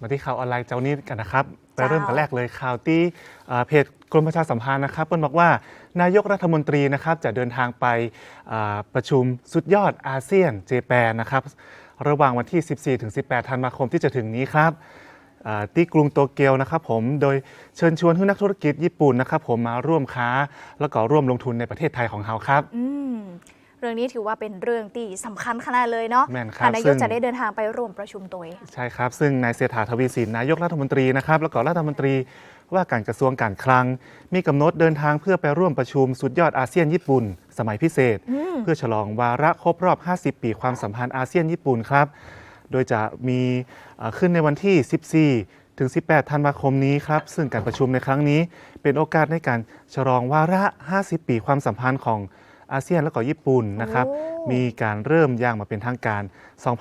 มาที่ข่าวออนไลน์เจ้านี้กันนะครับไปเจ้าเริ่มกันแรกเลยข่าวที่อ่าเพจกรมประชาสัมพันธ์นะครับเปิ้ลบอกว่านายกรัฐมนตรีนะครับจะเดินทางไปอ่าประชุมสุดยอดอาเซียนเจแปนนะครับระหว่างวันที่ 14ถึง18 ธันวาคมที่จะถึงนี้ครับอ่าที่กรุงโตเกียวนะครับผม โดยเชิญชวนให้นักธุรกิจญี่ปุ่นนะครับผมมาร่วมค้า แล้วก็ร่วมลงทุนในประเทศไทยของเราครับอืม เรื่องนี้ถือว่าเป็นเรื่องที่สำคัญขนาดเลยเนาะแม่นครับท่านนายซึ่กงจะได้เดินทางไปร่วมประชุมตัวเองใช่ครับ ซึ่งนายเศรษฐาทวีสินนายกรัฐมนตรีนะครับแล้วก็รัฐมนตรีว่าการกระทรวงการคลัง มีกำหนดเดินทางเพื่อไปร่วมประชุมสุดยอดอาเซียนญี่ปุ่น สมัยพิเศษ เพื่อฉลองวาระครบรอบ 50 ปีความสัมพันธ์อาเซียนญี่ปุ่นครับ โดยจะมีเอ่อขึ้นในวันที่ 14 ถึง 18 ธันวาคมนี้ครับ ซึ่งการประชุมในครั้งนี้เป็นโอกาสในการฉลองวาระ 50 ปีความสัมพันธ์ของ อาเซียนและก็ญี่ปุ่นนะครับโอ้มีการเริ่มอย่างมาเป็นทางการ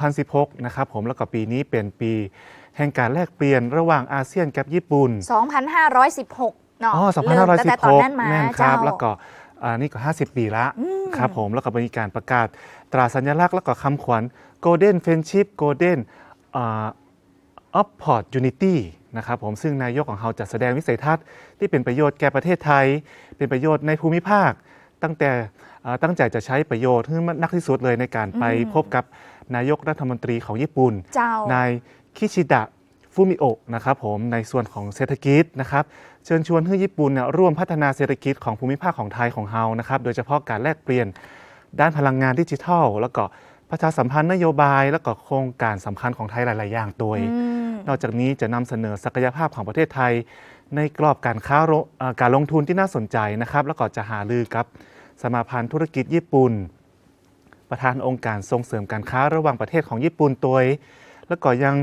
2016 นะครับผมแล้วก็ปีนี้เป็นปีแห่งการแลกเปลี่ยนระหว่างอาเซียนกับญี่ปุ่น 2,516เนาะอ๋อเริ่มตั้งแต่ตอนนั้น2516มาแม่นครับเจ้าแล้วก็อ่านี่ก็ 50 ปีละครับผมแล้วก็มีการประกาศตราสัญลักษณ์แล้วก็คำขวัญ Golden Friendship Golden อ่า of Port Unity นะครับผมซึ่งนายกของเราจะแสดงวิสัยทัศน์ที่เป็นประโยชน์แก่ประเทศไทย เป็นประโยชน์ในภูมิภาค ตั้งแต่อ่า ตั้งใจจะใช้ประโยชน์ให้มันนักที่สุดเลยในการไปพบกับนายกรัฐมนตรีของญี่ปุ่น เจ้า นายคิชิดะฟูมิโอะนะครับผมในส่วนของเศรษฐกิจนะครับเชิญชวนให้ญี่ปุ่นเนี่ยร่วมพัฒนาเศรษฐกิจของภูมิภาคของไทยของเฮานะครับโดยเฉพาะการแลกเปลี่ยนด้านพลังงานดิจิทัล แล้วก็ประชาสัมพันธ์นโยบาย แล้วก็โครงการสำคัญของไทยหลาย ๆ อย่างโดยอืมนอกจากนี้จะนำเสนอศักยภาพของประเทศไทย ในกรอบการค้าโรเอ่อการลงทุนที่น่าสนใจนะครับแล้วก็จะหารือกับ สมาพันธ์ธุรกิจญี่ปุ่น ประธานองค์การส่งเสริมการค้าระหว่างประเทศของญี่ปุ่นตัวเองแล้วก็ยัง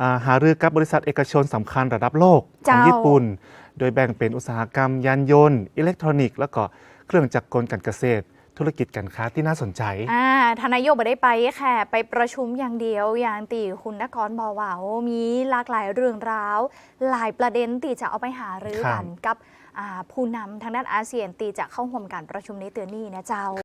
อ่าหารือกับบริษัทเอกชนสำคัญระดับโลกของเจ้าญี่ปุ่น โดยแบ่งเป็นอุตสาหกรรมยานยนต์ อิเล็กทรอนิกส์ แล้วก็เครื่องจักรกลการเกษตร ธุรกิจการค้าที่น่าสนใจ อ่าทานนายกไม่ได้ไปแค่ไปประชุมอย่างเดียว อย่างตีคุณนกรบอกว่าโอ้มีหลากหลายเรื่องราว หลายประเด็นตีจะเอาไปหารือครับกันกับอ่า ผู้นำทางด้านอาเซียนตีจะเข้าห่วมการประชุมในเตือนนี้นะเจ้า